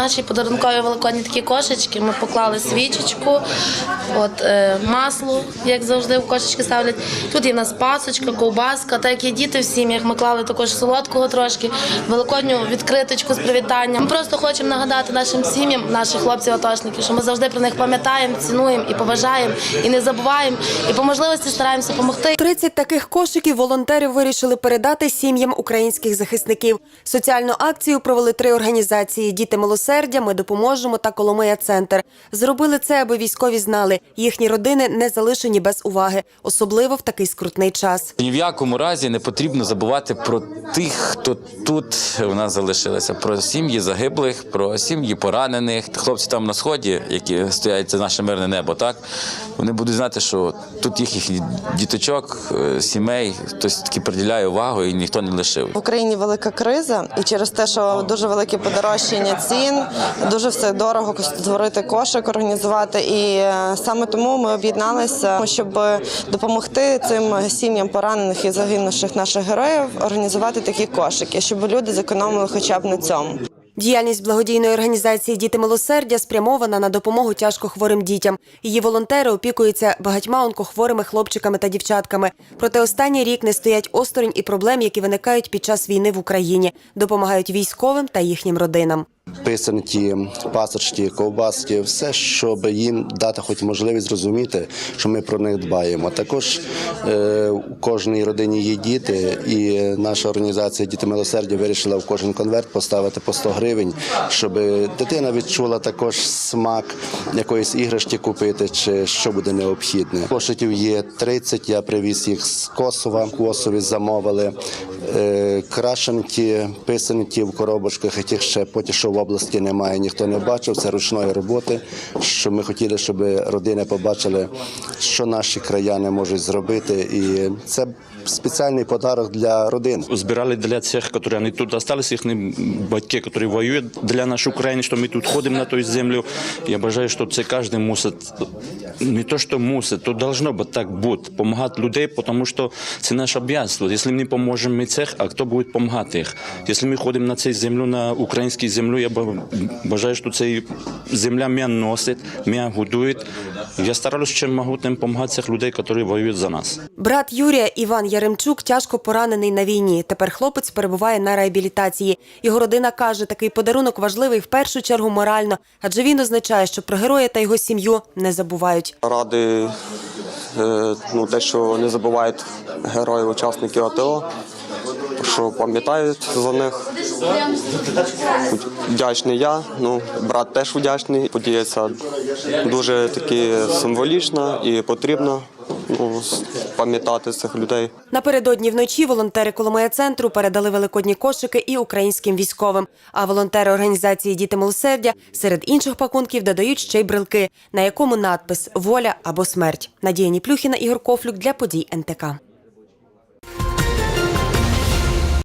наші подарункові великодні такі кошечки. Ми поклали свічечку, от е, масло, як завжди, в кошечки ставлять. Тут є в нас пасочка, ковбаска. Так є діти в сім'ях, ми клали також солодкого трошки, великодню відкриточку з привітанням. Ми просто хочемо нагадати нашим сім'ям, наших хлопців-атошників, що ми завжди про них пам'ятаємо, цінуємо і поважаємо, і не забуваємо, і по можливості стараємося допомогти. 30 таких кошиків волонтерів вирішили передати сім'ям українських захисників. Соціальну акцію провели три організації: Діти милосердя, Ми допоможемо та Коломия Центр. Зробили це, аби військові знали, їхні родини не залишені без уваги, особливо в такий скрутний час. Ні в якому разі не потрібно забувати про тих, хто тут у нас залишилися, про сім'ї загиблих, про сім'ї поранених. Хлопці там на сході, які стоять за наше мирне небо, так вони будуть знати, що тут їхніх діточок, е, сімей, хтось таки приділяє увагу і ніхто не лишив. В Україні велика криза, і через те, що дуже велике подорожчання цін, дуже все дорого створити кошик, організувати. І е, саме тому ми об'єдналися, щоб допомогти цим сім'ям поранених і загинувших наших героїв організувати такі кошики, щоб люди зекономили хоча б на цьому. Діяльність благодійної організації Діти милосердя спрямована на допомогу тяжко хворим дітям. Її волонтери опікуються багатьма онкохворими хлопчиками та дівчатками. Проте останній рік не стоять осторонь і проблем, які виникають під час війни в Україні. Допомагають військовим та їхнім родинам. Писанки, пасочки, ковбаски, все, щоб їм дати хоч можливість зрозуміти, що ми про них дбаємо. Також е, у кожній родині є діти, і наша організація Діти милосердя вирішила в кожен конверт поставити по 100 гривень, щоб дитина відчула також смак якоїсь іграшки купити, чи що буде необхідне. Кошиків є 30, я привіз їх з Косова. Косові замовили е, крашенки, писанки в коробочках, яких ще поки що в області немає, ніхто не бачив. Це ручної роботи. Що ми хотіли, щоб родини побачили, що наші краяни можуть зробити, і це спеціальний подарок для родин. збирали для цих, які вони тут залишилися, їхні батьки, які воюють для нашої України, що ми тут ходимо на ту землю. Я бажаю, що це кожен мусить, не то, що мусить, то должно бути так бути, допомагати людей, тому що це наше. Якщо ми не поможемо ми цих, а хто буде допомагати їх? Якщо ми ходимо на цю землю, на українську землю, я ба- бажаю, що ця земля мене носить, мене годує. Я стараюся, чим можу, тим допомагати цих людей, які воюють за нас. Брат Юрія Іван Яремчук тяжко поранений на війні. Тепер хлопець перебуває на реабілітації. Його родина каже, такий подарунок важливий в першу чергу морально, адже він означає, що про героя та його сім'ю не забувають. Ради е, ну, те, що не забувають героїв, учасників АТО, що пам'ятають за них. Вдячний я, ну, брат теж вдячний. Подія дуже таки символічна і потрібно ну, пам'ятати цих людей. Напередодні вночі волонтери Коломия центру передали великодні кошики і українським військовим. А волонтери організації Діти милосердя серед інших пакунків додають ще й брелки, на якому надпис Воля або смерть. Надія Ніплюхіна Ігор Кофлюк для подій НТК.